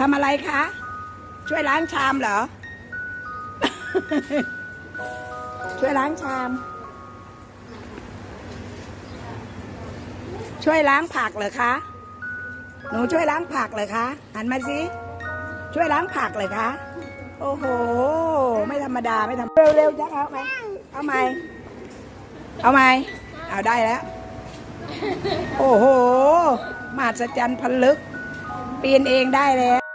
ทำอะไรคะ ช่วยล้างชามเหรอ ช่วยล้างชาม ช่วยล้างผักเหรอคะ หนูช่วยล้างผักเหรอคะหันมาสิ ช่วยล้างผักเลยคะ โอ้โห ไม่ธรรมดาไม่ธรรมเร็วๆจักเอาไหมเอาไหมเอาไหมเอาได้แล้ว โอ้โหมหัศจรรย์พันลึก ปีนเองได้แล้ว